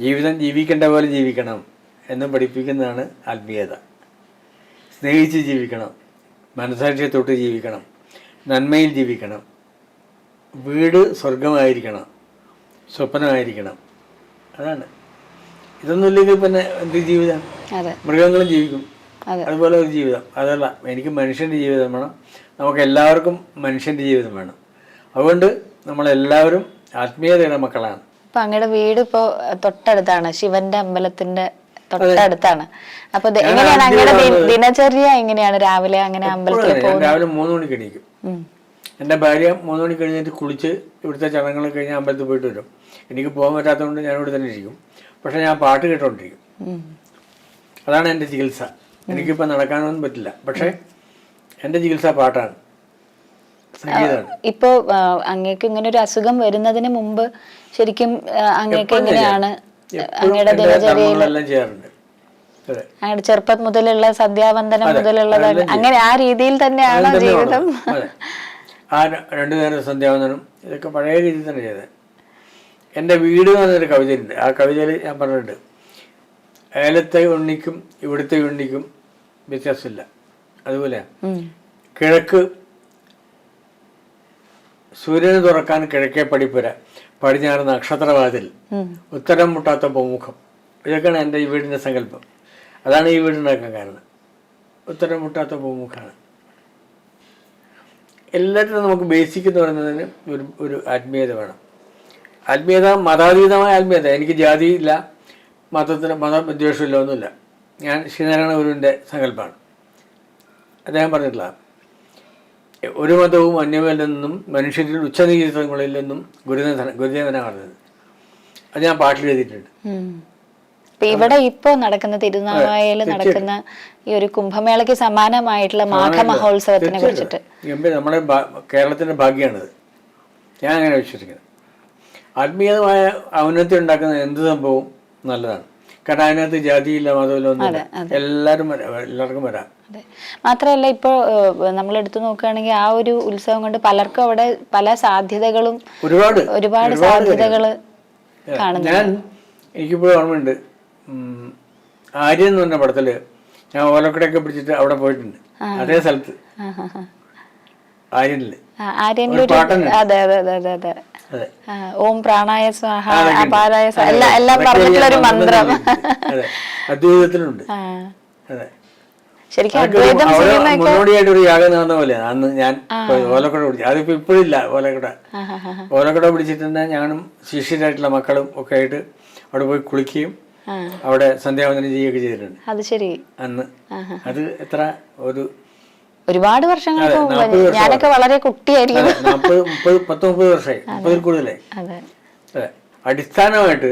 ജീവിതം ജീവിക്കേണ്ട പോലെ ജീവിക്കണം എന്ന് പഠിപ്പിക്കുന്നതാണ് ആത്മീയത. സ്നേഹിച്ച് ജീവിക്കണം മനസാക്ഷിയെ തൊട്ട് ജീവിക്കണം നന്മയിൽ ജീവിക്കണം വീട് സ്വർഗമായിരിക്കണം സ്വപ്നമായിരിക്കണം. അതാണ്. ഇതൊന്നുമില്ലെങ്കിൽ പിന്നെ എന്ത് ജീവിതം? മൃഗങ്ങളും ജീവിക്കും. അതെ. അതുപോലെ ഒരു ജീവിതം. അതല്ല എനിക്ക് മനുഷ്യന്റെ ജീവിതം വേണം. നമുക്ക് എല്ലാവർക്കും മനുഷ്യന്റെ ജീവിതം വേണം. അതുകൊണ്ട് നമ്മളെല്ലാവരും ആത്മീയതയുടെ മക്കളാണ്. ഇപ്പൊ അങ്ങയുടെ വീട് ഇപ്പോ തൊട്ടടുത്താണ് ശിവന്റെ അമ്പലത്തിന്റെ തൊട്ടടുത്താണ്. അപ്പൊ എങ്ങനെയാണ് അങ്ങയുടെ ദി- ദിനചര്യ എങ്ങനെയാണ്? രാവിലെ അങ്ങനെ അമ്പലത്തിൽ ഞാൻ രാവിലെ മൂന്ന് മണിക്ക് എണീക്കും. എന്റെ എന്റെ ഭാര്യ മൂന്ന് മണി കഴിഞ്ഞിട്ട് കുളിച്ച് ഇവിടുത്തെ ചടങ്ങുകൾ കഴിഞ്ഞ് അമ്പലത്തിൽ പോയിട്ട് വരും. എനിക്ക് പോകാൻ പറ്റാത്തതുകൊണ്ട് ഞാൻ ഇവിടെ തന്നെ ഇരിക്കും. പക്ഷെ ഞാൻ പാട്ട് കേട്ടോണ്ടിരിക്കും. ഉം. അതാണ് എന്റെ ചികിത്സ. എനിക്കിപ്പോൾ നടക്കാനൊന്നും പറ്റില്ല. പക്ഷേ എന്റെ ചികിത്സ പാട്ടാണ്. ഇപ്പോ അങ്ങേക്ക് ഇങ്ങനെ ഒരു അസുഖം വരുന്നതിന് മുമ്പ് ശരിക്കും അങ്ങേക്ക് എങ്ങനെയാണ് അങ്ങയുടെ ദിനചര്യയിൽ അങ്ങയുടെ ചെറുപ്പം മുതലുള്ള സന്ധ്യാവന്തനം മുതലുള്ളത് അങ്ങനെ ആ രീതിയിൽ തന്നെയാണ് ജീവിതം? ആ രണ്ടു നേരം സന്ധ്യാവന്തനം ഇതൊക്കെ പഴയ രീതിയിൽ തന്നെ ചെയ്തത്. എന്റെ വീട് പറഞ്ഞൊരു കവിതയുണ്ട്. ആ കവിതയിൽ ഞാൻ പറഞ്ഞിട്ടുണ്ട്. ഏലത്തെ ഉണ്ണിക്കും ഇവിടുത്തെ ഉണ്ണിക്കും വ്യത്യാസമില്ല. അതുപോലെ കിഴക്ക് സൂര്യന് തുറക്കാൻ കിഴക്കേ പടിപ്പുര പടിഞ്ഞാറ് നക്ഷത്രവാതിൽ. ഉത്തരം മുട്ടാത്ത പൂമുഖം. ഇതൊക്കെയാണ് എന്റെ ഈ വീടിന്റെ സങ്കല്പം. അതാണ് ഈ വീടിനൊക്കെ കാരണം ഉത്തരം മുട്ടാത്ത പൂമുഖമാണ് എല്ലാത്തിനും നമുക്ക് ബേസിക് എന്ന് പറയുന്നതിന് ഒരു ഒരു ആത്മീയത വേണം. ആത്മീയത മതാതീതമായ ആത്മീയത. എനിക്ക് ജാതിയില്ല മതത്തിന് മതവിദ്വേഷമില്ല ഒന്നുമില്ല. ഞാൻ ശ്രീനാരായണ ഗുരുവിന്റെ സങ്കല്പമാണ്. അദ്ദേഹം പറഞ്ഞിട്ടില്ല ഒരു മതവും അന്യമല്ലെന്നും മനുഷ്യരിൽ ഉച്ചനീചിത്വങ്ങളിൽ നിന്നും ഗുരുദേവന ഗുരുദേവനാണ് പറഞ്ഞത് അത് ഞാൻ പാട്ടിൽ എഴുതിയിട്ടുണ്ട്. ഇവിടെ ഇപ്പോ നടക്കുന്ന തിരുനാവായയിൽ നടക്കുന്ന ഈ ഒരു കുംഭമേളയ്ക്ക് സമാനമായിട്ടുള്ള മാഘ മഹോത്സവത്തിനെ കുറിച്ചിട്ട്. നമ്മുടെ കേരളത്തിന്റെ ഭാഗ്യമാണിത് ഞാൻ അങ്ങനെ വിശ്വസിക്കുന്നത് ആത്മീയമായ ഔന്നത്യം ഉണ്ടാക്കുന്ന എന്ത് സംഭവവും നല്ലതാണ്. കാരണം അതിനകത്ത് ജാതിയില്ല മതമില്ല ഒന്നുമില്ല. എല്ലാവരും വരാം എല്ലാവർക്കും വരാം. മാത്രല്ല മാത്രമല്ല ഇപ്പോൾ നമ്മൾ എടുത്തു നോക്കുകയാണെങ്കിൽ ആ ഒരു ഉത്സവം കൊണ്ട് പലർക്കും അവിടെ പല സാധ്യതകളും ഒരുപാട് ഒരുപാട് സാധ്യതകൾ കാണുന്നു ഞാൻ എനിക്കിപ്പോ ഓർമ്മയുണ്ട് ആര്യ എന്ന് പറഞ്ഞ പടത്തിൽ ഞാൻ ഓലക്കടയൊക്കെ പിടിച്ചിട്ട് അവിടെ പോയിട്ടുണ്ട്. അതേ സ്ഥലത്ത്. ആര്യനിൽ. അതെ അതെ അതെ അതെ അതെ. ഓം പ്രാണായ സ്വാഹ അപാരായ എല്ലാം എല്ലാം പറഞ്ഞിട്ടുള്ള ഒരു മന്ത്രം. അതെ അദ്വൈതത്തിലുണ്ട്. അതെ. ശരിക്കും അതൊക്കെ ഒരു- അദ്വൈതം അവിടെ ചെയ്യുന്നൊക്കെ മുന്നോടിയായിട്ട് ഒരു യാഗം നടന്ന പോലെ അന്ന് ഞാൻ പോയത്. ഓലക്കുട പിടിച്ചു അതിപ്പോ ഇപ്പോഴില്ല ഓലക്കുട. ആ, ആ, ആ, ഓലക്കുട പിടിച്ചിട്ടുണ്ട് ഞാനും ശിഷ്യരായിട്ടുള്ള മക്കളും ഒക്കെ ആയിട്ട് അവിടെ പോയി കുളിക്കുകയും അവിടെ സന്ധ്യാവന്ദനം ചെയ്യുകയൊക്കെ ചെയ്തിട്ടുണ്ട്. അത് ശരി. അന്ന്. അത് എത്ര ഒരു ഒരുപാട് വർഷങ്ങൾക്ക് മുമ്പ് ഞാനൊക്കെ വളരെ കുട്ടിയായിരിക്കും. പത്ത് മുപ്പത് വർഷമായി. മുപ്പതിൽ കൂടുതലായി. അടിസ്ഥാനമായിട്ട്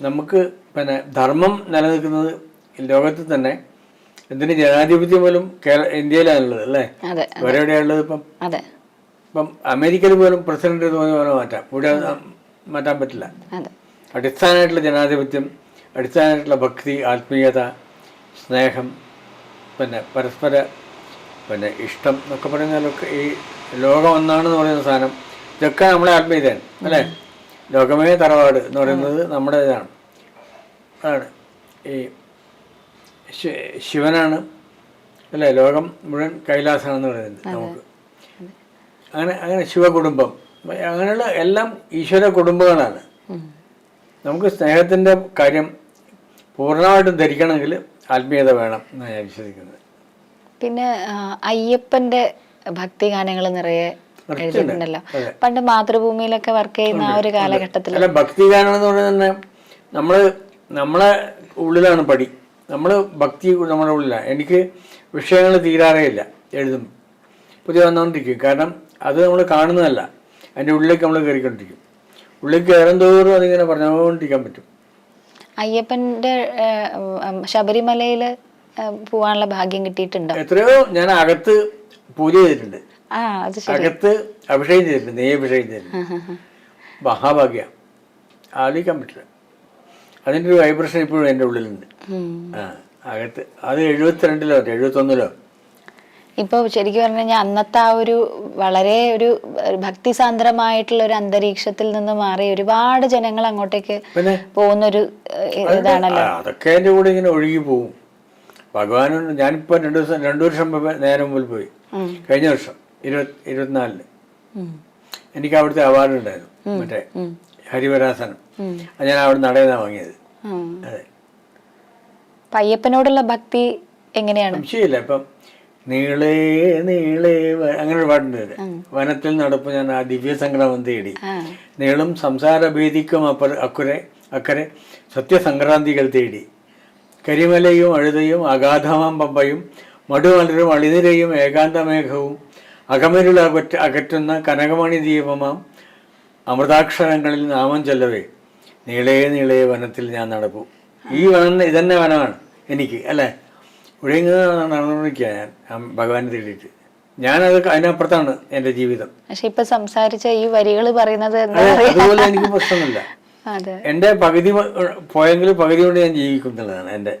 നമുക്ക് പിന്നെ ധർമ്മം നിലനിൽക്കുന്നത് ലോകത്ത് ലോകത്തിൽ തന്നെ എന്തിന് ജനാധിപത്യം പോലും കേരള ഇന്ത്യയിലാണുള്ളത് അല്ലേ? വേറെ എവിടെയാണുള്ളത് ഇപ്പം? ഇപ്പം അമേരിക്കയിൽ പോലും പ്രസിഡന്റ് തോന്നിയ പോലെ മാറ്റാം. ഇവിടെ മാറ്റാൻ പറ്റില്ല. അടിസ്ഥാനമായിട്ടുള്ള ജനാധിപത്യം അടിസ്ഥാനമായിട്ടുള്ള ഭക്തി ആത്മീയത സ്നേഹം പിന്നെ പരസ്പര പിന്നെ ഇഷ്ടം എന്നൊക്കെ പറഞ്ഞാലൊക്കെ ഈ ലോകം ഒന്നാണെന്ന് പറയുന്ന സാധനം ഇതൊക്കെ നമ്മളെ ആത്മീയതയാണ് അല്ലേ? ലോകമേ തറവാട് എന്ന് പറയുന്നത് നമ്മുടെ ഇതാണ്. അതാണ് ഈ ശിവനാണ് അല്ലേ? ലോകം മുഴുവൻ കൈലാസമാണെന്ന് പറയുന്നത് നമുക്ക്. അങ്ങനെ അങ്ങനെ ശിവകുടുംബം. അങ്ങനെയുള്ള എല്ലാം ഈശ്വര കുടുംബങ്ങളാണ്. നമുക്ക് സ്നേഹത്തിന്റെ കാര്യം പൂർണമായിട്ടും ധരിക്കണമെങ്കിൽ ആത്മീയത വേണം എന്നാണ് ഞാൻ വിശ്വസിക്കുന്നത്. പിന്നെ അയ്യപ്പന്റെ ഭക്തി ഗാനങ്ങൾ നിറയെ എഴുതിയിട്ടുണ്ടല്ലോ. പണ്ട് മാതൃഭൂമിയിലൊക്കെ വർക്ക് ചെയ്യുന്ന ആ ഒരു കാലഘട്ടത്തിൽ അല്ല ഭക്തി ഗാനം എന്ന് പറയുന്നത് നമ്മൾ നമ്മളെ ഉള്ളിലാണ് പടി. നമ്മൾ ഭക്തി നമ്മുടെ ഉള്ളിലാണ്. എനിക്ക് വിഷയങ്ങൾ തീരാറേ ഇല്ല എഴുതും പുതിയ വന്നുകൊണ്ടിരിക്കും കാരണം അത് നമ്മൾ കാണുന്നതല്ല. അതിന്റെ ഉള്ളിലേക്ക് നമ്മൾ കയറിക്കൊണ്ടിരിക്കും ഉള്ളിൽ കയറും തോറും അതിങ്ങനെ പറഞ്ഞുകൊണ്ടിരിക്കാൻ പറ്റും. അയ്യപ്പന്റെ ശബരിമലയിൽ പോവാനുള്ള ഭാഗ്യം കിട്ടിയിട്ടുണ്ടോ? എത്രയോ ഞാൻ അകത്ത് പൂജ ചെയ്തിട്ടുണ്ട്. അകത്ത് അഭിഷേകം ചെയ്തിട്ടുണ്ട് നെയ്യ് അഭിഷേകം ചെയ്തിട്ടുണ്ട്. മഹാഭാഗ്യ. ആലോചിക്കാൻ പറ്റില്ല. അതിന്റെ ഒരു വൈബ്രേഷൻ ഇപ്പോഴും എന്റെ ഉള്ളിലുണ്ട്. ആ അകത്ത് അത് എഴുപത്തിരണ്ടിലോ എഴുപത്തൊന്നിലോ? ഇപ്പൊ ശരിക്കും പറഞ്ഞു കഴിഞ്ഞാൽ അന്നത്തെ ആ ഒരു വളരെ ഒരു ഭക്തിസാന്ദ്രമായിട്ടുള്ള ഒരു അന്തരീക്ഷത്തിൽ നിന്ന് മാറി ഒരുപാട് ജനങ്ങൾ അങ്ങോട്ടേക്ക് പോകുന്ന ഒരു ഇതാണല്ലോ. അതൊക്കെ എന്റെ കൂടെ ഇങ്ങനെ ഒഴുകി പോകും ഭഗവാനുണ്ട് ഞാനിപ്പോൾ രണ്ട് ദിവസം രണ്ടു വർഷം നേരെ മുമ്പിൽ പോയി. കഴിഞ്ഞ വർഷം ഇരുപത് ഇരുപത്തിനാലിന്. എനിക്ക് അവിടുത്തെ അവാർഡ് ഉണ്ടായിരുന്നു. മറ്റേ. ഹരിവരാസനം. ഞാൻ അവിടെ നടന്നാണ് വാങ്ങിയത്. അതെ. പയ്യപ്പനോടുള്ള ഭക്തി എങ്ങനെയാണ്? സംശയമില്ല. ഇപ്പം നീളേ നീളേ അങ്ങനെ ഒരു പാട്ടുണ്ട്. വനത്തിൽ നടപ്പ് ഞാൻ ആ ദിവ്യ സംക്രമം തേടി. നീളും സംസാര ഭീതിക്കും അപ്പുറ അക്കുരെ അക്കരെ സത്യസംക്രാന്തികൾ തേടി. കരിമലയും അഴുതയും അഗാധമാം പമ്പയും മടുമലരും അളിനിരയും ഏകാന്തമേഘവും അകമരുൾ അകറ്റ അകറ്റുന്ന കനകമണി ദീപമാം അമൃതാക്ഷരങ്ങളിൽ നാമം ചൊല്ലവേ. നീളേ നീളേ വനത്തിൽ ഞാൻ നടക്കൂ ഈ വനം ഇതന്നെ വനമാണ് എനിക്ക് അല്ലേ? ഇങ്ങനെ നടന്നുകൊണ്ടിരിക്കുക ഞാൻ. ഭഗവാനെ തേടിയിട്ട്. ഞാനത് അതിനപ്പുറത്താണ് എന്റെ ജീവിതം. പക്ഷെ ഇപ്പൊ സംസാരിച്ച ഈ വരികൾ പറയുന്നത് അതുപോലെ എനിക്ക് പ്രശ്നമില്ല എന്റെ പകുതി പോയെങ്കിലും പോയെങ്കിൽ പകുതി കൊണ്ട് ഞാൻ ജീവിക്കും എന്നുള്ളതാണ് എന്റെ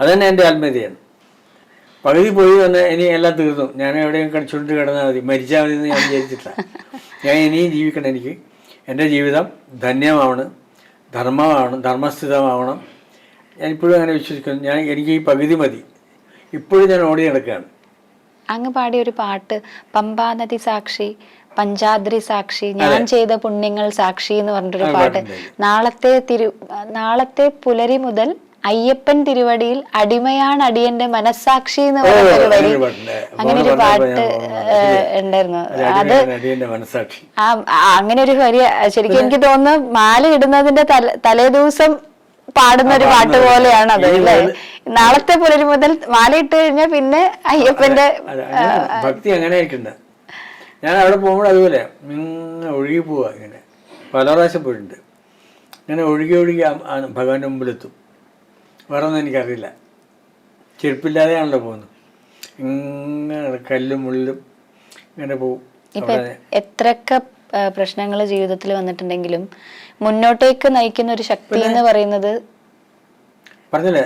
അതന്നെ എന്റെ ആത്മീയതയാണ്. പകുതി പോയി വന്ന് ഇനി എല്ലാം തീർന്നു. ഞാൻ എവിടെയും കടിച്ചുകൊണ്ട് കിടന്നാൽ മതി. മരിച്ചാൽ മതി എന്ന് ഞാൻ വിചാരിച്ചിട്ടില്ല. ഞാൻ ഇനിയും ജീവിക്കണം എനിക്ക്. എന്റെ ജീവിതം ധന്യമാവണം ധർമ്മമാവണം ധർമ്മസ്ഥിതമാവണം. ഞാൻ ഇപ്പോഴും അങ്ങനെ വിശ്വസിക്കുന്നു. ഞാൻ എനിക്ക് ഈ പകുതി മതി. ഇപ്പോഴും ഞാൻ ഓടി നടക്കുകയാണ്. അങ്ങ് പാടിയ ഒരു പാട്ട് പമ്പാനദി സാക്ഷി പഞ്ചാദ്രി സാക്ഷി ഞാൻ ചെയ്ത പുണ്യങ്ങൾ സാക്ഷി എന്ന് പറഞ്ഞിട്ടൊരു പാട്ട്. നാളത്തെ തിരു നാളത്തെ പുലരി മുതൽ അയ്യപ്പൻ തിരുവടിയിൽ അടിമയാണ് അടിയന്റെ മനസ്സാക്ഷി എന്ന് പറഞ്ഞൊരു വരി അങ്ങനെ ഒരു പാട്ട് ഉണ്ടായിരുന്നു. അത് ആ അങ്ങനെ ഒരു വരി ശരിക്കും എനിക്ക് തോന്നുന്നു മാല ഇടുന്നതിന്റെ തല ദിവസം പാടുന്ന ഒരു പാട്ട് പോലെയാണ് അത് അല്ലേ? നാളത്തെ പുലരി മുതൽ മാല ഇട്ട് കഴിഞ്ഞാൽ പിന്നെ അയ്യപ്പന്റെ ഭക്തി അങ്ങനെ ഞാൻ അവിടെ പോകുമ്പോൾ അതുപോലെ ഇങ്ങനെ ഒഴുകി പോവുക ഇങ്ങനെ. പല പ്രാവശ്യം പോയിട്ടുണ്ട്. ഇങ്ങനെ ഒഴുകി ഒഴുകി ഭഗവാന്റെ മുമ്പിലെത്തും. വേറെ ഒന്നും എനിക്കറിയില്ല. ചെരുപ്പില്ലാതെയാണല്ലോ പോകുന്നത്. ഇങ്ങനെ കല്ലും മുള്ളിലും ഇങ്ങനെ പോകും. എത്രയൊക്കെ പ്രശ്നങ്ങൾ ജീവിതത്തിൽ വന്നിട്ടുണ്ടെങ്കിലും മുന്നോട്ടേക്ക് നയിക്കുന്ന ഒരു ശക്തി എന്ന് പറയുന്നത് പറഞ്ഞില്ലേ?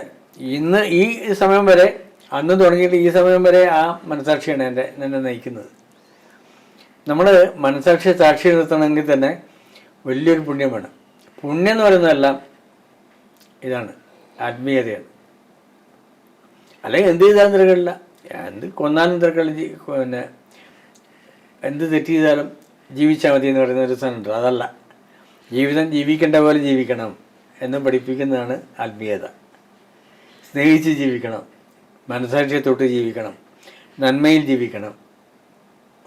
ഇന്ന് ഈ സമയം വരെ അന്ന് തുടങ്ങിയിട്ട് ഈ സമയം വരെ ആ മനസാക്ഷിയാണ് എന്റെ എന്നെ നയിക്കുന്നത്. നമ്മൾ മനസാക്ഷിയെ സാക്ഷി നിർത്തണമെങ്കിൽ തന്നെ വലിയൊരു പുണ്യം പുണ്യം എന്ന് പറയുന്നതെല്ലാം ഇതാണ്. ആത്മീയതയാണ്. അല്ലെങ്കിൽ എന്ത് ചെയ്താലും തിരക്കില്ല എന്ത് കൊന്നാലും തിരക്കില്ല പിന്നെ എന്ത് തെറ്റ് ചെയ്താലും ജീവിച്ചാൽ മതി എന്ന് പറയുന്ന ഒരു സാധനമുണ്ട് അതല്ല. ജീവിതം ജീവിക്കേണ്ട പോലെ ജീവിക്കണം എന്ന് പഠിപ്പിക്കുന്നതാണ് ആത്മീയത. സ്നേഹിച്ച് ജീവിക്കണം. മനസാക്ഷിയെ തൊട്ട് ജീവിക്കണം. നന്മയിൽ ജീവിക്കണം.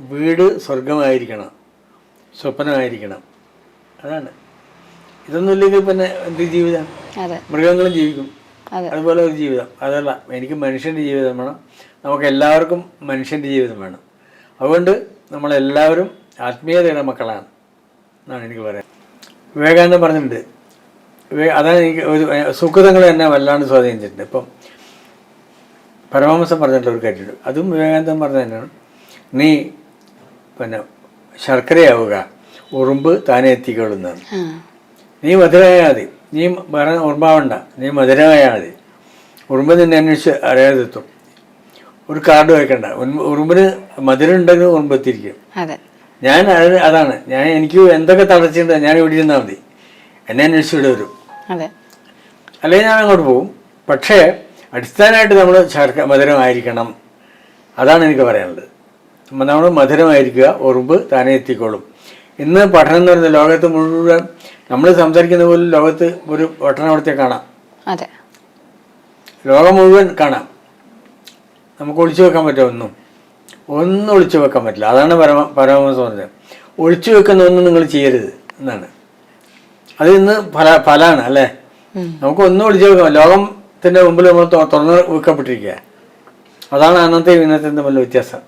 വീട് സ്വർഗമായിരിക്കണം സ്വപ്നമായിരിക്കണം. അതാണ്. ഇതൊന്നുമില്ലെങ്കിൽ പിന്നെ എന്ത് ജീവിതം? മൃഗങ്ങളും ജീവിക്കും. അതെ. അതുപോലെ ഒരു ജീവിതം. അതല്ല എനിക്ക് മനുഷ്യന്റെ ജീവിതം വേണം. നമുക്ക് എല്ലാവർക്കും മനുഷ്യന്റെ ജീവിതം വേണം. അതുകൊണ്ട് നമ്മളെല്ലാവരും ആത്മീയതയുടെ മക്കളാണ് എന്നാണ് എനിക്ക് പറയാൻ. വിവേകാനന്ദം പറഞ്ഞിട്ടുണ്ട്. അതാണ് എനിക്ക് ഒരു സുഖതങ്ങൾ തന്നെ വല്ലാണ്ട് സ്വാധീനിച്ചിട്ടുണ്ട്. ഇപ്പം പരമഹംസം പറഞ്ഞിട്ടുള്ള ഒരു കാര്യമുണ്ട്. അതും വിവേകാനന്ദൻ പറഞ്ഞ തന്നെയാണ്. നീ പിന്നെ ശർക്കരയാവുക. ഉറുമ്പ് താനെ എത്തിക്കൊള്ളുന്നതാണ് നീ മധുരമായാതെ നീ വേറെ ഉറുമ്പാവണ്ട നീ മധുരമായാതെ ഉറുമ്പ് നിന്നെ അന്വേഷിച്ച് അറിയാതെത്തും ഒരു കാർഡ് വയ്ക്കണ്ട. ഉറുമ്പ് ഉറുമ്പിന് മധുരം ഉണ്ടെങ്കിൽ ഉറുമ്പ് എത്തിയിരിക്കും. ഞാൻ അത് അതാണ്. ഞാൻ എനിക്ക് എന്തൊക്കെ തടസ്സമുണ്ട് ഞാൻ ഇവിടെ ഇരുന്നാൽ മതി. എന്നെ അന്വേഷിച്ച് ഇവിടെ വരും. അല്ലെങ്കിൽ ഞാൻ അങ്ങോട്ട് പോകും. പക്ഷേ അടിസ്ഥാനമായിട്ട് നമ്മൾ ശർക്ക മധുരമായിരിക്കണം അതാണ് എനിക്ക് പറയാനുള്ളത്. നമ്മൾ മധുരമായിരിക്കുക ഉറുമ്പ് താനെ എത്തിക്കോളും. ഇന്ന് പഠനം എന്ന് പറയുന്നത് ലോകത്ത് മുഴുവൻ നമ്മൾ സംസാരിക്കുന്ന പോലും ലോകത്ത് ഒരു പട്ടണത്തെ കാണാം. അതെ. ലോകം മുഴുവൻ കാണാം. നമുക്ക് ഒളിച്ചു വെക്കാൻ പറ്റുമോ? ഒന്നും. ഒന്നും ഒളിച്ചു വെക്കാൻ പറ്റില്ല. അതാണ് പരമ പരമഹംസ പറഞ്ഞത് ഒളിച്ചു വെക്കുന്ന ഒന്നും നിങ്ങൾ ചെയ്യരുത് എന്നാണ്. അത് ഇന്ന് ഫല ഫലാണ് അല്ലേ. നമുക്ക് ഒന്നും ഒളിച്ചു വെക്കാം ലോകത്തിന്റെ മുമ്പിൽ നമ്മൾ തുറന്ന് വെക്കപ്പെട്ടിരിക്കുക. അതാണ് അന്നത്തെ ഇന്നത്തെ തമ്മിലുള്ള വ്യത്യാസം.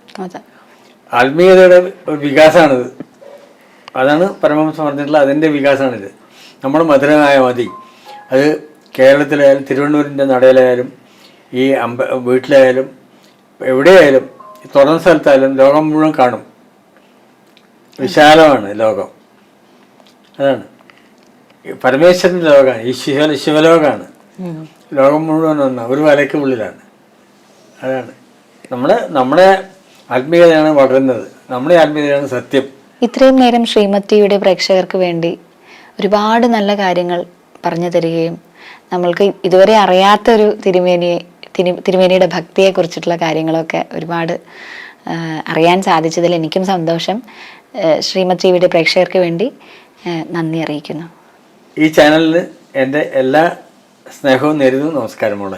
ആത്മീയതയുടെ ഒരു വികാസമാണിത് അതാണ് പരമഹംസ പറഞ്ഞിട്ടുള്ള അതിന്റെ വികാസമാണിത് നമ്മൾ മധുരമായ മതി. അത് കേരളത്തിലായാലും തിരുവനന്തപുരത്തിന്റെ നടയിലായാലും ഈ അമ്പ വീട്ടിലായാലും എവിടെയായാലും തുറന്ന സ്ഥലത്തായാലും ലോകം മുഴുവൻ കാണും. വിശാലമാണ് ലോകം. അതാണ്. പരമേശ്വരന്റെ ലോകമാണ് ഈ ശിവ ശിവലോകമാണ്. ലോകം മുഴുവൻ ഒന്ന് ഒരു വലയ്ക്ക് ഉള്ളിലാണ്. അതാണ്. നമ്മുടെ നമ്മുടെ ആത്മീയതയാണ് വളരുന്നത്. നമ്മുടെ ആത്മീയതയാണ് സത്യം. ഇത്രയും നേരം ശ്രീമതിയുടെ പ്രേക്ഷകർക്ക് വേണ്ടി ഒരുപാട് നല്ല കാര്യങ്ങൾ പറഞ്ഞു തരികയും നമ്മൾക്ക് ഇതുവരെ അറിയാത്ത ഒരു തിരുമേനിയെ തിരു- തിരുമേനിയുടെ ഭക്തിയെക്കുറിച്ചിട്ടുള്ള കാര്യങ്ങളൊക്കെ ഒരുപാട് അറിയാൻ സാധിച്ചതിൽ എനിക്കും സന്തോഷം. ശ്രീമതിയുടെ പ്രേക്ഷകർക്ക് വേണ്ടി നന്ദി അറിയിക്കുന്നു. ഈ ചാനലിന് എന്റെ എല്ലാ സ്നേഹവും നേരുന്നു. നമസ്കാരം മോളെ.